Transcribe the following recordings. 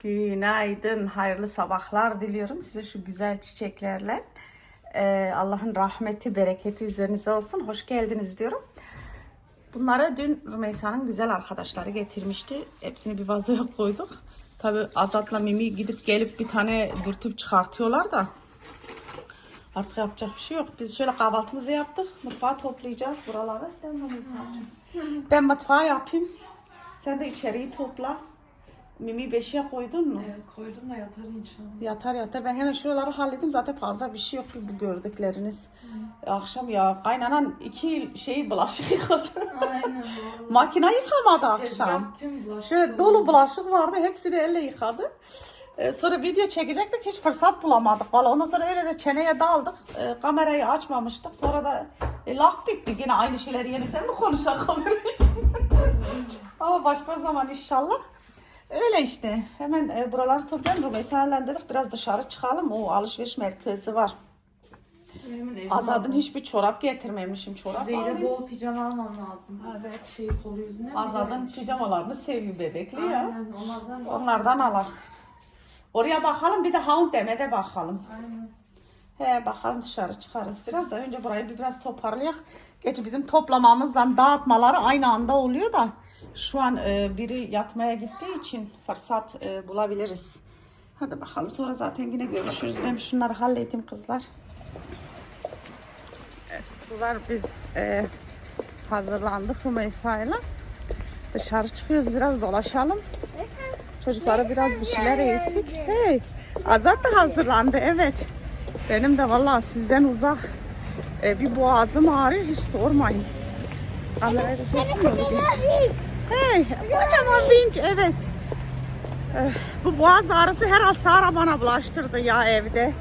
Günaydın, hayırlı sabahlar diliyorum size şu güzel çiçeklerle. Ee, Allah'ın rahmeti, bereketi üzerinize olsun. Hoş geldiniz diyorum. Bunları dün Rümeysa'nın güzel arkadaşları getirmişti. Hepsini bir vazoya koyduk. Tabi Azat'la Mimi gidip gelip bir tane dürtüp çıkartıyorlar da. Artık yapacak bir şey yok. Biz şöyle kahvaltımızı yaptık. Mutfağı toplayacağız buraları. Rümeysa'cığım? Ben mutfağı yapayım. Sen de içeriği topla. Mimi beşiğe koydun mu? Evet, koydum da yatar inşallah. Yatar yatar. Ben hemen şuraları hallettim. Zaten fazla bir şey yok bu gördükleriniz. Akşam ya kaynanan iki şeyi bulaşık yıkadı. Aynen. Makine yıkamadı akşam. Tüm bulaşık Şöyle dolu bulaşık vardı. Hepsini elle yıkadı. Ee, sonra video çekecektik. Hiç fırsat bulamadık. Valla ondan sonra öyle de çeneye daldık. Ee, kamerayı açmamıştık. Sonra da e, laf bitti. Yine aynı şeyleri yeniden mi konuşalım kamera için? Ama başka zaman inşallah. Öyle işte. Hemen e, buraları toplayalım. Rümeysa'yla dedik biraz dışarı çıkalım. O alışveriş merkezi var. Azad'ın hiçbir çorap getirmemişim. Çorap Zeynep alayım. bol pijama almam lazım. Evet. Şey kolu yüzüne. Azad'ın pijamalarını seviyor bebekli ya. Aynen onlardan. Onlardan alak. Oraya bakalım bir de Hound demede bakalım. Aynen. He bakalım dışarı çıkarız. Biraz da önce burayı bir biraz toparlayak. Gerçi bizim toplamamızla dağıtmaları aynı anda oluyor da şu an e, biri yatmaya gittiği için fırsat e, bulabiliriz. Hadi bakalım sonra zaten yine görüşürüz. Ben şunları halledeyim kızlar. Evet, kızlar biz e, hazırlandık Rümeysa'yla. Dışarı çıkıyoruz biraz dolaşalım. Çocuklara biraz bir şeyler eksik. Hey, Azat da hazırlandı evet. Benim de vallahi sizden uzak e, bir boğazım ağrıyor hiç sormayın. Kamerayı da şey? Hey, kocaman vinç evet. Eh, bu boğaz ağrısı herhalde Sara bana bulaştırdı ya evde.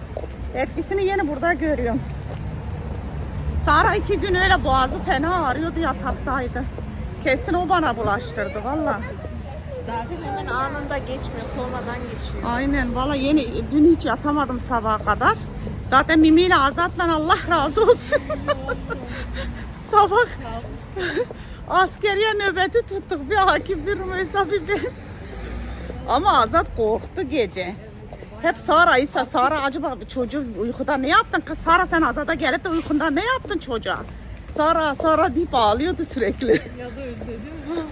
Etkisini yeni burada görüyorum. Sara iki gün öyle boğazı fena ağrıyordu yataktaydı. Kesin o bana bulaştırdı valla. Zaten hemen anında geçmiyor. Sonradan geçiyor. Aynen valla yeni dün hiç yatamadım sabaha kadar. Zaten Mimi ile Azat'la Allah razı olsun. Sabah askeriye nöbeti tuttuk. Bir hakim bir Rümeysa bir ben. Ama Azat korktu gece. Hep Sara ise Sara acaba çocuğu uykuda ne yaptın? Kız Sara sen Azat'a gelip de uykunda ne yaptın çocuğa? Sara Sara deyip ağlıyordu sürekli. Ya da özledim.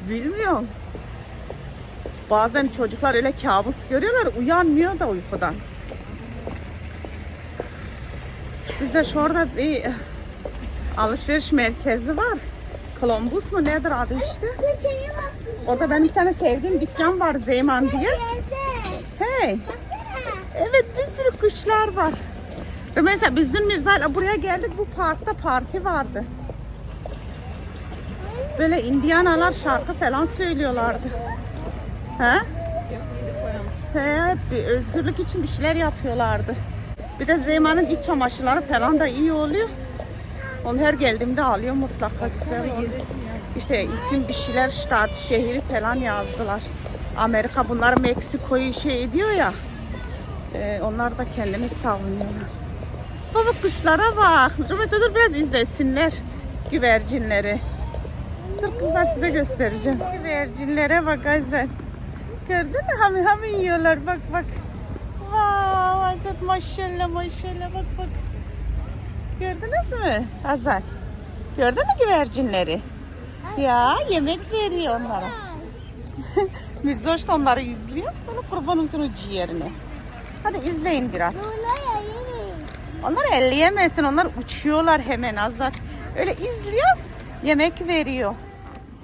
Bilmiyorum. Bazen çocuklar öyle kabus görüyorlar, uyanmıyor da uykudan. Bize şurada bir alışveriş merkezi var. Columbus mu nedir adı işte? Orada benim bir tane sevdiğim dükkan var Zeyman diye. Hey. Evet bir sürü kuşlar var. Mesela biz dün Mirza'yla buraya geldik bu parkta parti vardı. Böyle Indianalar şarkı falan söylüyorlardı. He? He, bir özgürlük için bir şeyler yapıyorlardı. Bir de Zeyman'ın iç çamaşırları falan da iyi oluyor. Onu her geldiğimde alıyor mutlaka güzel. İşte isim bir şeyler, ştat, şehri falan yazdılar. Amerika bunlar Meksiko'yu şey ediyor ya. e, onlar da kendini savunuyorlar. Baba kuşlara bak. Mesela dur biraz izlesinler güvercinleri. Dur kızlar size göstereceğim. Güvercinlere bak Azat. Gördün mü? Hami hami yiyorlar. Bak bak. Vav Azat maşallah maşallah bak bak. Gördünüz mü Azat? Gördün mü güvercinleri? Ya yemek veriyor onlara. Mirzoş da onları izliyor. Böyle kurban olsun o ciğerine. Hadi izleyin biraz. Onları elleyemezsin. Onlar uçuyorlar hemen Azat. Öyle izliyoruz. Yemek veriyor.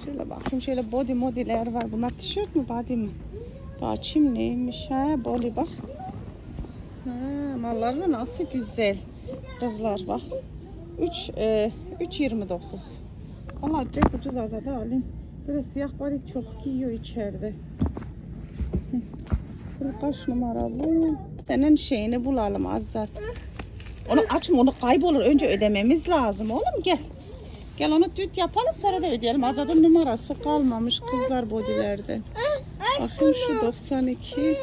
Şöyle bakayım şöyle body modiler var. Bunlar tişört mü body mi? Açayım neymiş ha body bak. Ha, malları da nasıl güzel. Kızlar bak. 3 e, 3.29. Valla çok ucuz azada alayım. Böyle siyah body çok giyiyor içeride. Böyle kaç numara bu? Senin şeyini bulalım Azat. Onu açma onu kaybolur. Önce ödememiz lazım oğlum gel. Gel onu düt yapalım sonra da ödeyelim. Azad'ın numarası kalmamış kızlar bodilerde. Bakın şu 92. Anne.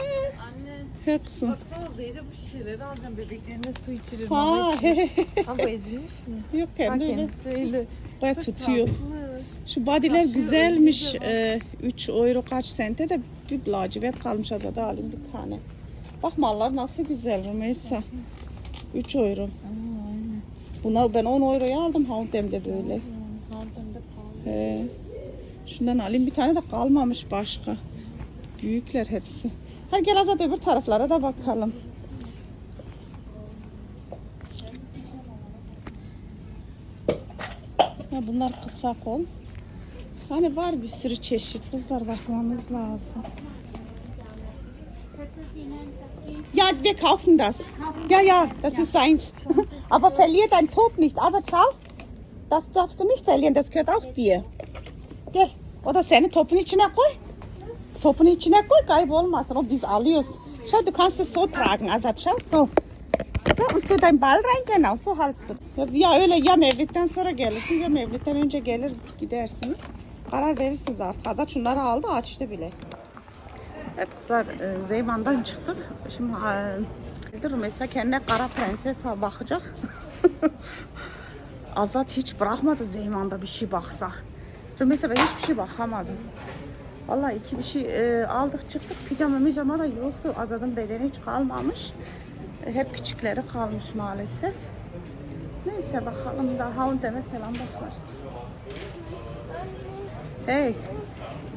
Zeynep bu şişeleri alacağım. Bebeklerine su içirir. Ha, bu ezilmiş mi? Yok kendi öyle öyle. baya tutuyor. tatlı. Şu bodyler güzelmiş. Ee, 3 euro kaç sente de bir lacivert kalmış azada alayım bir tane. Bak mallar nasıl güzel Rümeysa. 3 euro. Bunlar ben 10 euroya aldım H&M'de böyle. He. Şundan alayım bir tane de kalmamış başka. Büyükler hepsi. Hadi gel Azat öbür taraflara da bakalım. Ya bunlar kısa kol. Hani var bir sürü çeşit. Kızlar bakmamız lazım. Ja, wir kaufen das. Ja, ja, das ist seins. Aber verlier dein Top nicht. Also schau, das darfst du nicht verlieren. Das gehört auch dir. Gel. O da seni topun içine koy. Topun içine koy kaybolmasın. O biz alıyoruz. Schau, du kannst es so tragen. Also schau so. Ball rein genau so haltst du. Ya, öyle ya Mevlid'den sonra gelirsiniz ya Mevlid'den önce gelir gidersiniz. Karar verirsiniz artık. Azat şunları aldı açtı bile. Evet kızlar e, Zeyman'dan çıktık. Şimdi e, mesela kendine kara prenses bakacak. Azat hiç bırakmadı Zeyman'da bir şey baksak. Mesela ben hiçbir şey bakamadım. Vallahi iki bir şey e, aldık çıktık. Pijama mijama da yoktu. Azad'ın bedeni hiç kalmamış. Hep küçükleri kalmış maalesef. Neyse bakalım daha demek falan bakarız. Hey,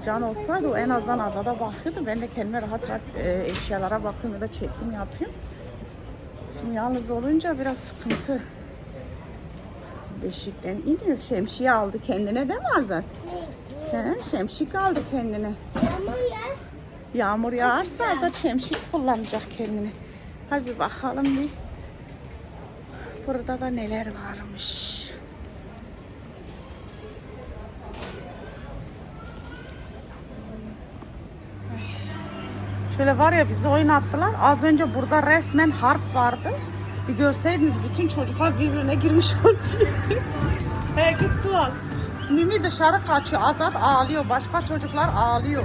Can olsaydı o en azından Azad'a bakıyordu. Ben de kendime rahat rahat e, eşyalara bakıyorum ya da çekim yapıyorum. Şimdi yalnız olunca biraz sıkıntı. Beşikten iniyor. Şemsiye aldı kendine değil mi Azat? He, şemsik aldı kendine. Yağmur yağarsa Azat şemsik kullanacak kendine. Hadi bir bakalım bir. Burada da neler varmış. Şöyle var ya bizi oynattılar. Az önce burada resmen harp vardı. Bir görseydiniz bütün çocuklar birbirine girmiş vaziyette. He git su al. Mimi dışarı kaçıyor. Azat ağlıyor. Başka çocuklar ağlıyor.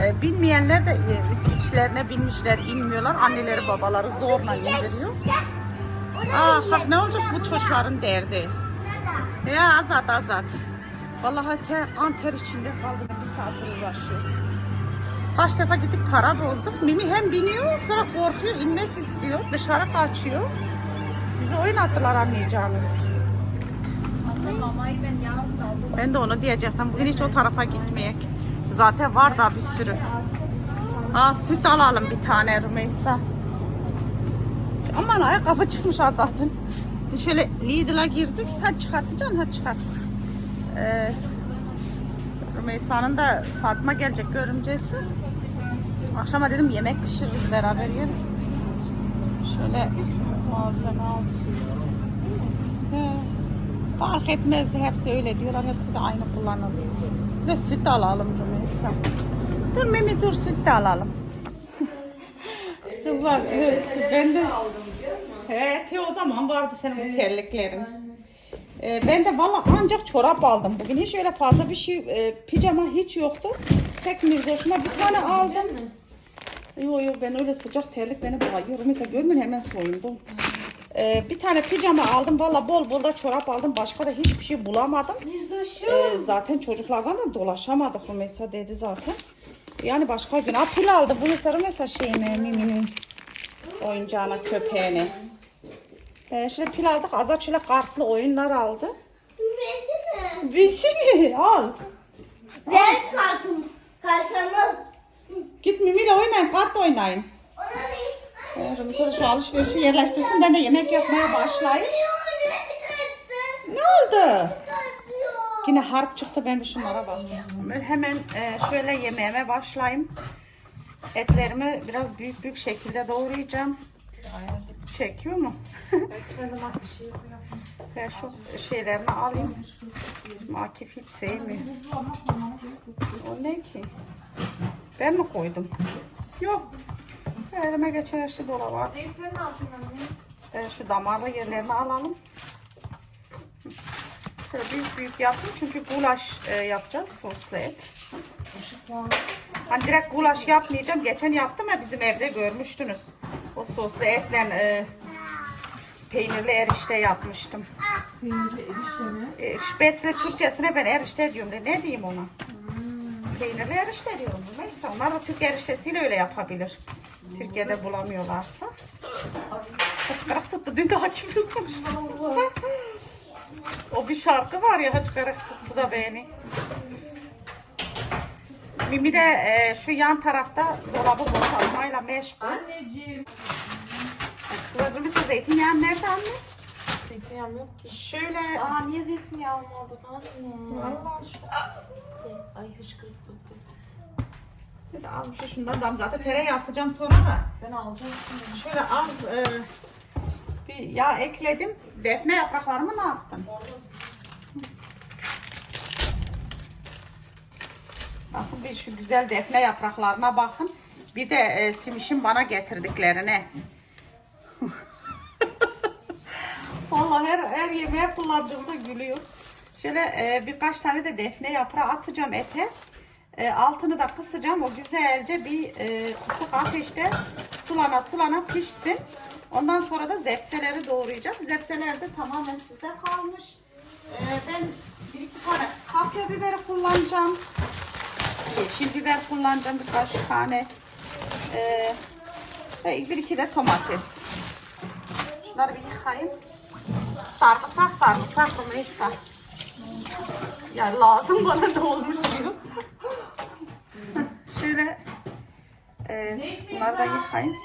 Ee, bilmeyenler de e, içlerine binmişler, inmiyorlar. Anneleri babaları zorla indiriyor. Ah bak ne olacak bu çocukların derdi. Ya Azat Azat. Vallahi ter, an ter içinde kaldım. Bir saattir uğraşıyoruz. Kaç defa gittik para bozduk. Mimi hem biniyor sonra korkuyor inmek istiyor. Dışarı kaçıyor. Bizi yarın da aldım. Ben de onu diyecektim. Bugün hiç o tarafa gitmeyek. Zaten var da bir sürü. Aa, süt alalım bir tane Rümeysa. Aman ayakkabı çıkmış ha zaten. Biz şöyle Lidl'a girdik. Hadi çıkartacaksın hadi çıkart. Ee, Rümeysa'nın da Fatma gelecek görümcesi. Akşama dedim yemek pişiririz beraber yeriz. Şöyle malzeme aldık. Fark etmezdi hepsi öyle diyorlar. Hepsi de aynı kullanılıyor. Ve süt de alalım Rümeysa. Dur Mimi dur süt de alalım. Kızlar evet, ben de Evet o zaman vardı senin bu terliklerin. Ee, ben de valla ancak çorap aldım. Bugün hiç öyle fazla bir şey e, pijama hiç yoktu. Tek mirzoşuma bir tane aldım. Yo yo ben öyle sıcak terlik beni bayıyor. Mesela görmeyin hemen soyundum. Ee, bir tane pijama aldım. Valla bol bol da çorap aldım. Başka da hiçbir şey bulamadım. Ee, zaten çocuklardan da dolaşamadık. Mesela dedi zaten. Yani başka gün. Ha pil aldım. Bu mesela şeyine Mimi'nin oyuncağına köpeğine. Ee, şöyle pil aldık. Azat şöyle kartlı oyunlar aldı. Versene. Bilsini al. Ver kartımı. Kartımı. Git Mimi'yle oynayın. Kart oynayın. Rumisa da şu alışverişi yerleştirsin. Ben de yemek yapmaya başlayayım. Ne oldu? Yine harp çıktı ben bir şunlara. Ben hemen e, şöyle yemeğime başlayayım. Etlerimi biraz büyük büyük şekilde doğrayacağım. Çekiyor mu? ben şu şeylerini alayım. Akif hiç sevmiyor. O ne ki? Ben mi koydum? Yok. Elime geçen şey dolaba. at. Zeytinin altından ne? E, şu damarlı yerlerini alalım. Şöyle büyük büyük yaptım çünkü gulaş e, yapacağız soslu et. Hani direkt gulaş yapmayacağım. Geçen yaptım ya bizim evde görmüştünüz. O soslu etle e, peynirli erişte yapmıştım. Peynirli erişte mi? E, Spätzle Türkçesine ben erişte diyorum. de Ne diyeyim ona? Peynirli erişte diyorum. Neyse onlar da Türk eriştesiyle öyle yapabilir. Türkiye'de bulamıyorlarsa. Hıçkırık tuttu. Dün daha kim tutmuştu? o bir şarkı var ya hıçkırık tuttu da beni. Mimi de e, şu yan tarafta dolabı boşaltmayla meşgul. Anneciğim. Kıvırcık mesela zeytinyağı nerede anne? Zeytinyağım yok ki. Şöyle Aa niye zeytinyağı almadın anne? Allah Ay hıçkırık tuttu. Neyse az bir şey şundan da zaten tereyağı atacağım sonra da. Ben alacağım şimdi. Şöyle az e, bir yağ ekledim. Defne yapraklarımı ne yaptım? Bakın bir şu güzel defne yapraklarına bakın. Bir de e, Simiş'in bana getirdiklerine. Vallahi her, her yemeğe kullandığımda gülüyor. Şöyle e, birkaç tane de defne yaprağı atacağım ete. E, altını da kısacağım. O güzelce bir e, kısık ateşte sulana sulana pişsin. Ondan sonra da zepseleri doğrayacağım. Zepseler de tamamen size kalmış. E, ben bir iki tane kapya biberi kullanacağım. Yeşil biber kullanacağım birkaç tane. E, ve bir iki de domates. Şunları bir yıkayayım. Sarımsak sarımsak Rümeysa. Ya lazım bana da olmuş diyor. Şöyle e, bunları da yıkayayım.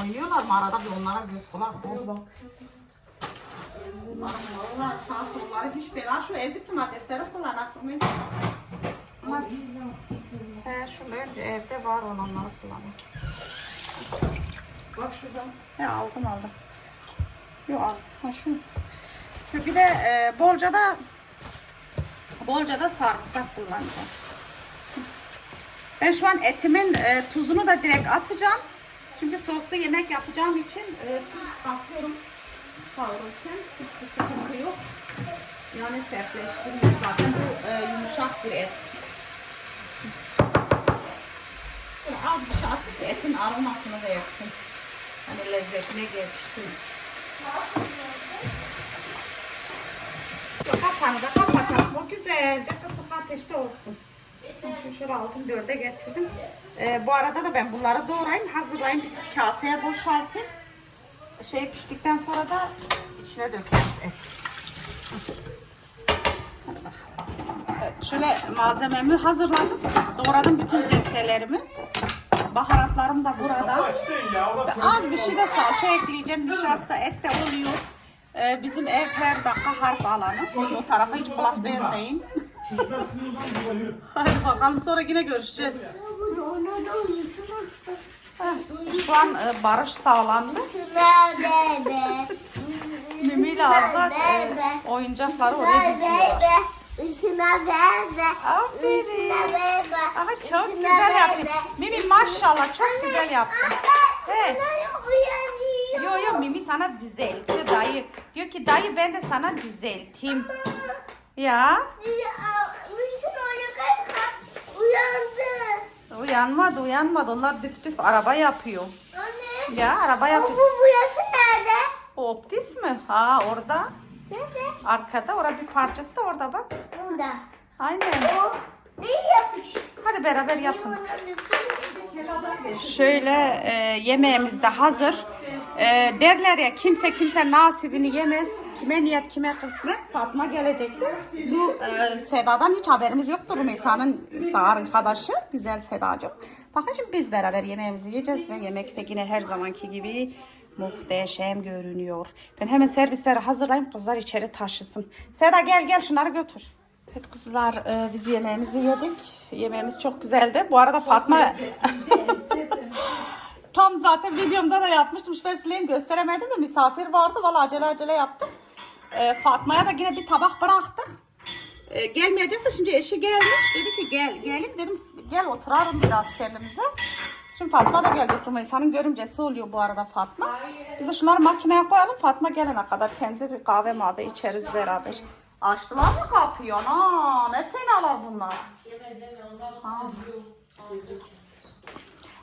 Oynuyorlar mı arada bir onlara göz kulak ol bak. Bunların vallahi sağ solları hiç bela. Şu ezik domatesleri kullanak Rümeysa. Bunlar He, önce evde var olanları kullanın. Bak şuradan. He aldım aldım. Yok al. Ha şu. Şu bir de e, bolca da bolca da sarımsak kullanacağım. Ben şu an etimin e, tuzunu da direkt atacağım. Çünkü soslu yemek yapacağım için e, tuz atıyorum kavrulurken. Hiçbir sıkıntı yok. Yani sertleştirmiyor. Zaten bu e, yumuşak bir et. Böyle az bir şey atıp etin aromasını versin. Hani lezzetine geçsin. Kapağını da kapatalım. O güzelce kısık ateşte olsun. Şu şöyle altın dörde getirdim. Ee, bu arada da ben bunları doğrayayım, hazırlayayım, bir kaseye boşaltayım. Şey piştikten sonra da içine dökeriz et. Şöyle malzememi hazırladım. Doğradım bütün zepselerimi. Baharatlarım da burada. Ve az bir şey de salça ekleyeceğim. Nişasta et de oluyor. Ee, bizim ev her dakika harp alanı. Siz o tarafa hiç kulak vermeyin. Hadi bakalım sonra yine görüşeceğiz. Şu an e, barış sağlandı. Mimi ile Azat e, oyuncakları oraya diziyor. Aferin. Ama çok güzel yaptın. Mimi maşallah çok güzel yaptın. He. Yo yo Mimi sana düzeltiyor dayı. Diyor ki dayı ben de sana düzelteyim. Ya Bütün oyuncaklar uyandı. uyanmadı uyanmadı. Onlar düp düp araba yapıyor. Anne. Ya araba Bu yapıyor. burası nerede? O Optis mi? Ha orada. Nerede? Arkada. Orada bir parçası da orada bak. Burada. Aynen. O ne yapmış? Hadi beraber yapın. Şöyle e, yemeğimiz de hazır. E, derler ya kimse kimse nasibini yemez. Kime niyet kime kısmet. Fatma gelecekti. Bu e, Seda'dan hiç haberimiz yoktur. Rümeysa'nın sağ arkadaşı. Güzel Sedacığım. Bakın şimdi biz beraber yemeğimizi yiyeceğiz ve yemek de yine her zamanki gibi muhteşem görünüyor. Ben hemen servisleri hazırlayayım kızlar içeri taşısın. Seda gel gel şunları götür. Evet kızlar e, biz yemeğimizi yedik. Yemeğimiz çok güzeldi. Bu arada Fatma Tam zaten videomda da yapmıştım. Şüphesizliyim gösteremedim de misafir vardı. Valla acele acele yaptık. Ee, Fatma'ya da yine bir tabak bıraktık. Ee, gelmeyecek de şimdi eşi gelmiş. Dedi ki gel gelim dedim. Gel oturalım biraz kendimize. Şimdi Fatma da geldi oturma. İnsanın görümcesi oluyor bu arada Fatma. Biz de şunları makineye koyalım. Fatma gelene kadar kendimize bir kahve mabe içeriz beraber. Açtılar mı kapıyı? Ana ne fenalar bunlar.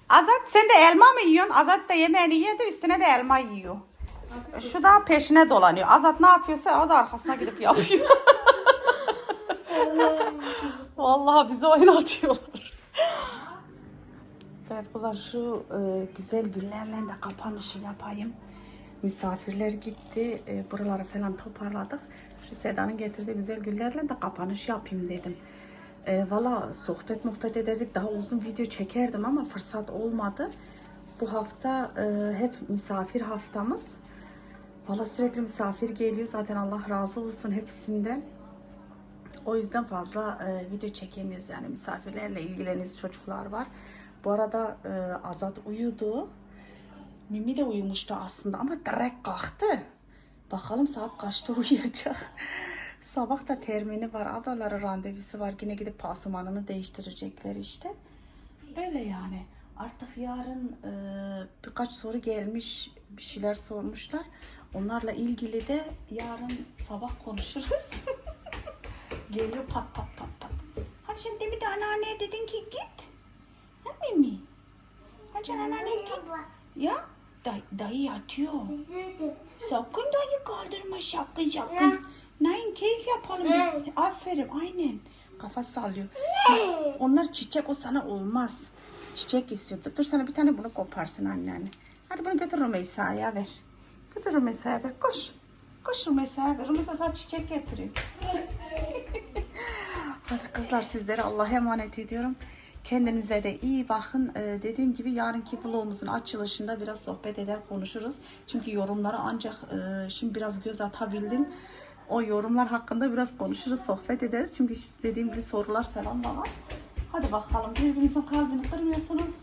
Azat sen de elma mı yiyorsun? Azat da yemeğini yedi üstüne de elma yiyor. Şu da peşine dolanıyor. Azat ne yapıyorsa o da arkasına gidip yapıyor. Vallahi bizi oynatıyorlar. Evet kızlar şu e, güzel güllerle de kapanışı yapayım. Misafirler gitti. E, buraları falan toparladık. Şu Seda'nın getirdiği güzel güllerle de kapanış yapayım dedim. E, Valla sohbet muhabbet ederdik. Daha uzun video çekerdim ama fırsat olmadı. Bu hafta e, hep misafir haftamız. Valla sürekli misafir geliyor. Zaten Allah razı olsun hepsinden. O yüzden fazla e, video çekemiyoruz yani misafirlerle ilgileniz çocuklar var. Bu arada e, Azat uyudu. Mimi de uyumuştu aslında ama direkt kalktı. Bakalım saat kaçta uyuyacak. Sabah da termini var. Ablalara randevusu var. Yine gidip pasumanını değiştirecekler işte. Öyle yani. Artık yarın e, birkaç soru gelmiş. Bir şeyler sormuşlar. Onlarla ilgili de yarın sabah konuşuruz. Geliyor pat pat pat pat. Hani sen demin de anneanneye dedin ki git. Ha Mimi? Hani sen anneanneye git. Ya day, dayı yatıyor. Sakın dayı kaldırma şakın şakın. Nein keyif yapalım biz. Aferin aynen. Kafa sallıyor. Onlar çiçek o sana olmaz. Çiçek istiyordu. Dur sana bir tane bunu koparsın anneanne. Hadi bunu götür Rümeysa'ya ver. Götür Rümeysa'ya ver. Koş. Koş Rümeysa'ya ver. Rümeysa sana çiçek getiriyor. Hadi kızlar sizlere Allah'a emanet ediyorum. Kendinize de iyi bakın. Ee, dediğim gibi yarınki vlogumuzun açılışında biraz sohbet eder konuşuruz. Çünkü yorumlara ancak e, şimdi biraz göz atabildim. O yorumlar hakkında biraz konuşuruz, sohbet ederiz. Çünkü dediğim gibi sorular falan da var. Hadi bakalım birbirinizin kalbini kırmıyorsunuz.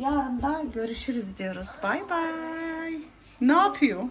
Yarın da görüşürüz diyoruz. Bay bay. Ne yapıyor?